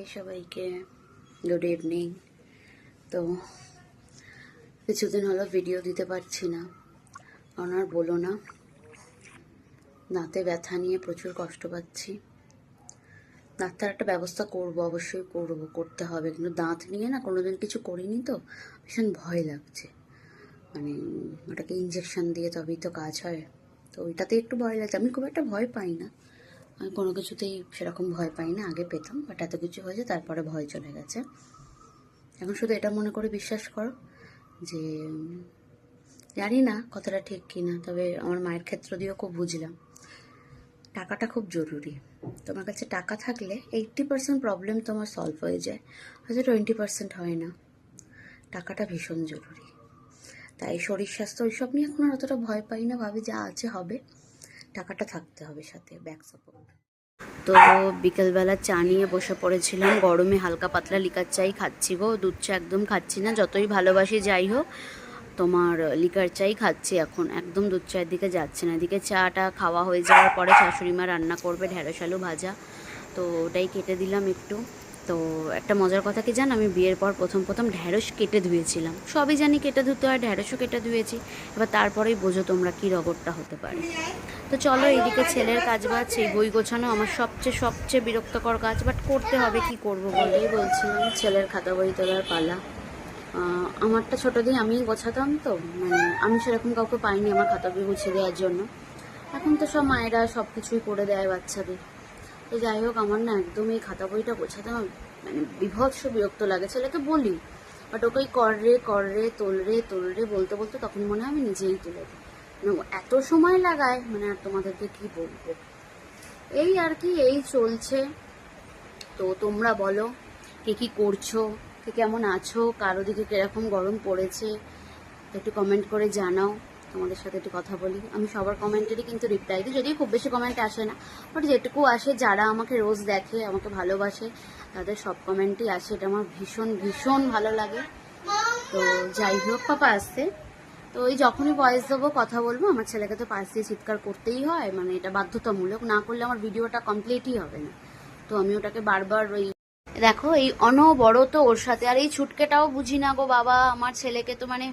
High সবাইকে। Good evening তো, কিছুদিন হলো ভিডিও দিতে পারছি না। ওনার বলো না, দাঁতে ব্যথা নিয়ে প্রচুর কষ্ট পাচ্ছি। দাঁতের একটা ব্যবস্থা করব, অবশ্যই করব, করতে হবে। কিন্তু দাঁত নিয়ে না কোনোদিন কিছু করিনি তো, ভীষণ ভয় লাগছে। মানে ওটাকে ইঞ্জেকশন দিয়ে তবেই তো কাজ হয়। তো ওইটাতে একটু ভয় লাগছে। আমি খুব একটা ভয় পাই না। কোনো কিছুতেই সেরকম ভয় পাই না, আগে পেতাম বাট এত কিছু হয়েছে, তারপরে ভয় চলে গেছে। এখন শুধু এটা মনে করে বিশ্বাস করো যে, জানি না কথাটা ঠিক কি না তবে আমার মায়ের ক্ষেত্র দিয়েও খুব বুঝলাম। টাকাটা খুব জরুরি। তোমার কাছে টাকা থাকলে এইট্টি পার্সেন্ট প্রবলেম তোমার সলভ হয়ে যায়, হয়তো টোয়েন্টি পার্সেন্ট হয় না। টাকাটা ভীষণ জরুরি। তাই শরীর স্বাস্থ্য ওইসব নিয়ে এখন আর অতটা ভয় পাই না, ভাবি যা আছে হবে। টাকাটা থাকতে হবে সাথে ব্যাক সাপোর্ট তো বিকেলবেলা চা নিয়ে বসে পড়েছিলাম, গরমে হালকা পাতলা লিকার চাই খাচ্ছি গো, দুধ চা একদম খাচ্ছি না, যতই ভালোবাসি যাই হোক, তোমার লিকার চাই খাচ্ছি এখন, একদম দুধ চায়ের দিকে যাচ্ছে না, এদিকে চাটা খাওয়া হয়ে যাওয়ার পরে শাশুড়ি মা রান্না করবে ঢেঁড়স আলু ভাজা, তো ওটাই কেটে দিলাম একটু। তো একটা মজার কথা কি জান? আমি বিয়ের পর প্রথম প্রথম ঢ্যাঁড়স কেটে ধুয়েছিলাম। সবই জানি কেটে ধুতে হয়, ঢ্যাঁড়সও কেটে ধুয়েছি। এবার তারপরেই বোঝো তোমরা কী রগরটা হতে পারে। তো চলো এইদিকে ছেলের কাজ বাজ, সেই বই গোছানো আমার সবচেয়ে সবচেয়ে বিরক্তকর কাজ। বাট করতে হবে, কি করব বলেই বলছিলাম। ছেলের খাতা বই তোলার পালা। আমারটা ছোটো দিয়ে আমিই গোছাতাম তো। মানে আমি সেরকম কাউকে পাইনি আমার খাতা বই গুছিয়ে দেওয়ার জন্য। এখন তো সব মায়েরা সব কিছুই করে দেয় বাচ্চাদের। তো যাই হোক, আমার না একদম এই খাতা বইটা গোছাতে মানে বিভৎস বিরক্ত লাগে, ছেলেকে বলি। বাট ওকে কর রে কর রে, তোল রে তোল রে বলতে বলতে তখন মনে হয় আমি নিজেই তুলে দিই। মানে এত সময় লাগায় মানে আর তোমাদেরকে কি বলব? এই আর কি, এই চলছে। তো তোমরা বলো, কে কি করছ, কে কেমন আছো, কারও দিকে কীরকম গরম পড়েছে, একটু কমেন্ট করে জানাও। তোমাদের সাথে একটু কথা বলি। আমি সবার কমেন্টেরই কিন্তু রিপ্লাই দিই, যদিও খুব বেশি কমেন্ট আসে না। বাট যেটুকু আসে, যারা আমাকে রোজ দেখে, আমাকে ভালোবাসে, তাদের সব কমেন্টই আসে। এটা আমার ভীষণ ভীষণ ভালো লাগে। তো যাই হোক, পাপা আসতে তো ওই যখনই ভয়েস দেবো, কথা বলব, আমার ছেলেকে তো পাশ দিয়ে চিৎকার করতেই হয় মানে এটা বাধ্যতামূলক। না করলে আমার ভিডিওটা কমপ্লিটই হবে না। তো আমি ওটাকে বারবার ওই দেখো, এই অনবরত ওর সাথে। আর এই ছুটকেটাও বুঝি না গো বাবা, আমার ছেলেকে তো মানে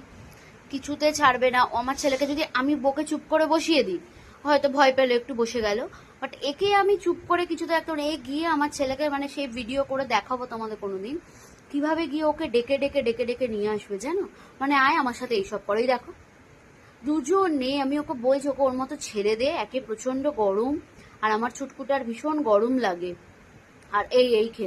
কিছুতে ছাড়বে না। আমার ছেলেকে যদি আমি বকে চুপ করে বসিয়ে দিই, হয়তো ভয় পেলে, একটু বসে গেল। বাট একে আমি চুপ করে কিছুতে একটা এ গিয়ে আমার ছেলেকে মানে সেই ভিডিও করে দেখাবো তোমাদের কোনোদিন। কীভাবে গিয়ে ওকে ডেকে ডেকে ডেকে ডেকে নিয়ে আসবে জানো? মানে আয় আমার সাথে এইসব করেই দেখো। দুজন নেই, আমি ওকে বলছি, ওকে ওর মতো ছেড়ে দে, একে প্রচণ্ড গরম, আর আমার ছুটকুটার ভীষণ গরম লাগে। আর এই এই